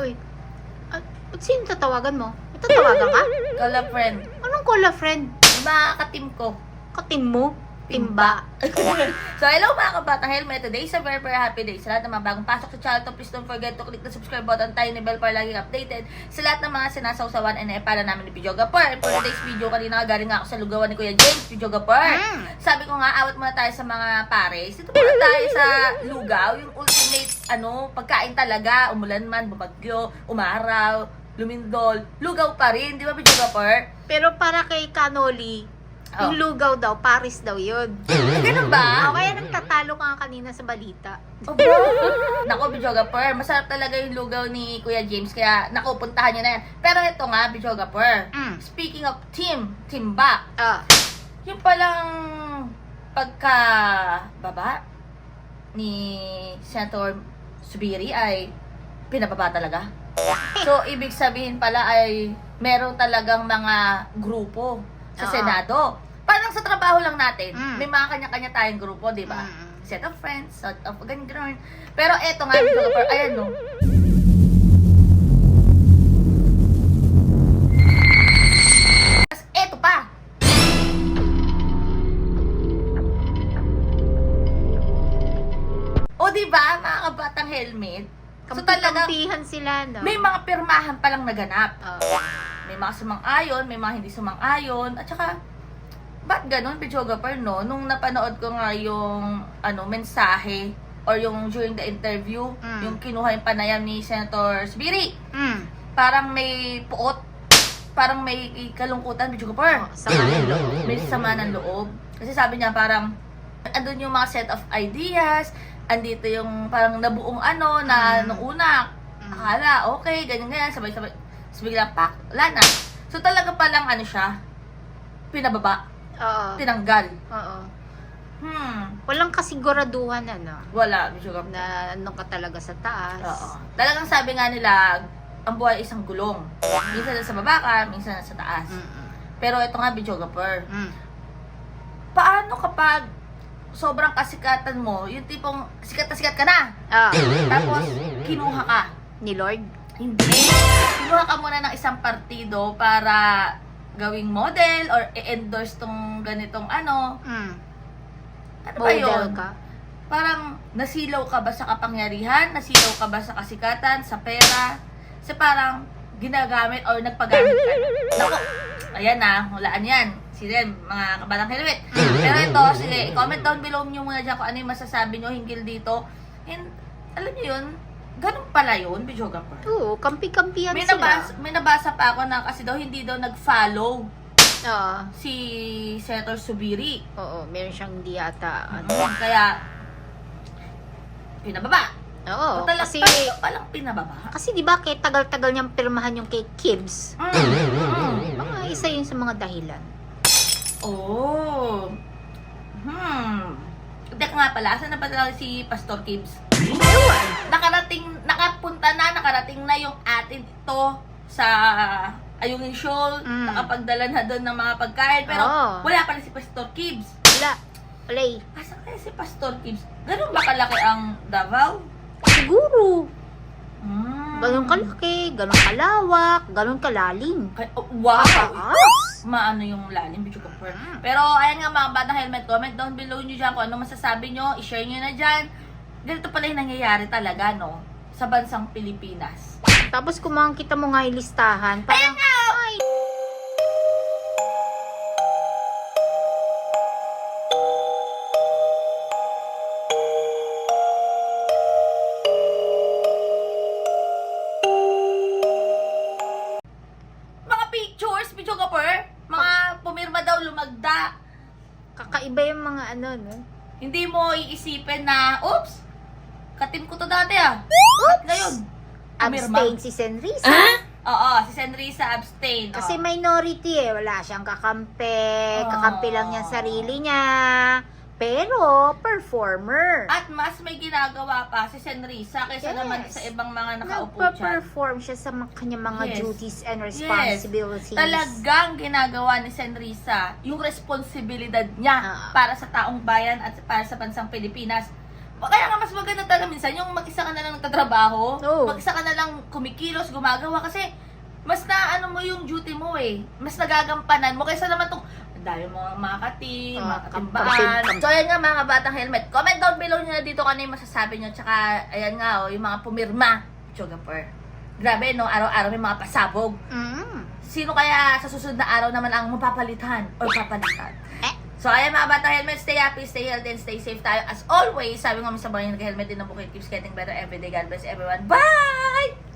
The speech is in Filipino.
Uy, at, at sino tatawagan mo? Tatawagan ka? Kala friend. Anong call a friend? Mga katim ko. Katim mo? Timba. so, hello mga kabatang helmet. Today is a very, very happy day. Sa lahat ng mga bagong pasok sa channel to, please don't forget to click the subscribe button, tiny bell para laging updated sa lahat ng mga sinasawsawan and para namin ni Pidyo Gapar. For today's video, kanina galing nga ako sa lugawan ni Kuya James, Pidyo Gapar. Mm. Sabi ko nga, awat muna tayo sa mga pares. Ito muna tayo sa lugaw, yung ultimate, ano, pagkain talaga. Umulan man, bumagyo, umaraw, lumindol, lugaw pa rin. Di ba, Pidyo Gapar? Pero para kay Canoli, Oh. yung lugaw daw, Paris daw yun. Ganun ba? Ah, kaya nagtatalo ka nga kanina sa balita. Opo. Nako, Bijogapur. Masarap talaga yung lugaw ni Kuya James. Kaya, naku, puntahan nyo na yan. Pero ito nga, Bijogapur. Mm. Speaking of team, timba. Ah, Yung palang pagka baba ni Senator Subiri ay pinababa talaga. So, ibig sabihin pala ay meron talagang mga grupo sa Oo. Senado. Parang sa trabaho lang natin, Mm. may mga kanya-kanya tayong grupo, di ba? Mm. Set of friends, set of ganyan, ganyan. Pero eto nga, Bijogapur, ayan no. Tapos eto pa, O di ba, mga kabatang helmet? So talaga, kampi-kampihan sila, no? may mga pirmahan palang naganap. Ah, May mga sumang-ayon, may mga hindi sumang-ayon. At saka, ba't ganun, Pichogapur, no? Nung napanood ko nga yung ano, mensahe or yung during the interview, Mm. yung kinuha yung panayam ni Senator Sibiri, mm. parang may puot, parang may kalungkutan, Pichogapur. Oh, sama ng loob. May sama ng loob. Kasi sabi niya parang andun yung mga set of ideas, andito yung parang nabuong ano na Mm. nung una, Mm. akala okay, ganyan ganyan, sabay-sabay, sabay biglang pak, wala na. So talaga palang ano siya, pinababa, Oo. tinanggal. Oo. Hmm, Walang kasiguraduhan, ano, wala, Bishop. na ano ka talaga sa taas. Oo. Talagang sabi nga nila, ang buhay ay isang gulong. Minsan nasa baba ka, minsan nasa taas. Mm-mm. Pero ito nga, Bichogapur, Mm. paano kapag sobrang kasikatan mo, yung tipong sikat na sikat ka na, Ah, tapos kinuha ka. ni Lord? Hindi. Kinuha ka muna ng isang partido para gawing model or i-endorse tong ganitong ano. Mm. Ano ba yun? ka? Parang nasilaw ka ba sa kapangyarihan? Nasilaw ka ba sa kasikatan? Sa pera? Sa parang ginagamit or nagpagamit ka? Naku, ayan na, hulaan yan. Sila, mga kabalang helmet. Pero ito, sige, comment down below nyo muna dyan kung ano yung masasabi nyo hinggil dito. And, alam nyo yun, ganun pala yun, Bijoga Oo, kampi-kampihan may sila. nabasa, may nabasa pa ako na kasi daw hindi daw nag-follow Oo. si Senator Subiri. Oo, meron siyang di ata. Ano. Kaya, pinababa. Oo, o talaga, kasi, talaga palang pinababa. kasi di ba kay tagal-tagal niyang pirmahan yung kay Kibbs? Mm, mm. Mga isa yun sa mga dahilan. Oh. Hmm. Teka nga pala, asan na ba talaga si Pastor Gibbs? Ewan. Nakarating, nakapunta na, nakarating na yung atin ito sa Ayungin Shoal, Mm. nakapagdala na doon ng mga pagkain, pero Oo. wala pa si Pastor Gibbs. Wala. Play. Asa kaya si Pastor Gibbs? Ganun ba kalaki ang Davao? Siguro. Mm. Ganun kalaki, ganun kalawak, ganun kalalim. Kay- oh, wow! Kataas. Maano yung lalim, video ko Mm. Pero ayan nga mga batang helmet, comment down below nyo dyan kung ano masasabi nyo, i-share nyo na dyan. Ganito pala yung nangyayari talaga, no? Sa bansang Pilipinas. Tapos kung makikita mo nga yung listahan, parang, ay, Mga pictures, video ka lumagda. kakaiba yung mga ano, no? Hindi mo iisipin na, oops, katim ko to dati ah. Oops! Ngayon, pumirma. Abstain si Senrisa. Oo, si Senrisa abstain. Kasi Oo. minority eh. Wala siyang kakampi. Oh. Kakampi lang niya sarili niya. Pero, performer. At mas may ginagawa pa si Senrisa kaysa Yes. naman sa ibang mga nakaupo dyan. Nagpa-perform siya sa mga kanyang mga Yes. duties and responsibilities. Talagang ginagawa ni Senrisa yung responsibilidad niya Ah. para sa taong bayan at para sa bansang Pilipinas. Kaya nga mas maganda talaga minsan yung mag-isa ka na lang nagtatrabaho, Oo. mag-isa ka na lang kumikilos, gumagawa kasi mas na ano mo yung duty mo eh. Mas nagagampanan mo kaysa naman tong dami mga kating, Ah, mga kam- So ayan nga mga batang helmet. Comment down below nyo na dito kung ano yung masasabi nyo. Tsaka ayan nga oh, yung mga pumirma. Sugar Grabe no, araw-araw may mga pasabog. Mm. Sino kaya sa susunod na araw naman ang mapapalitan or papalitan? Eh. So, ayan mga bata helmet, stay happy, stay healthy, and stay safe tayo. As always, sabi nga sa mga nag-helmet din ng bukid, keeps getting better every day. God bless everyone. Bye!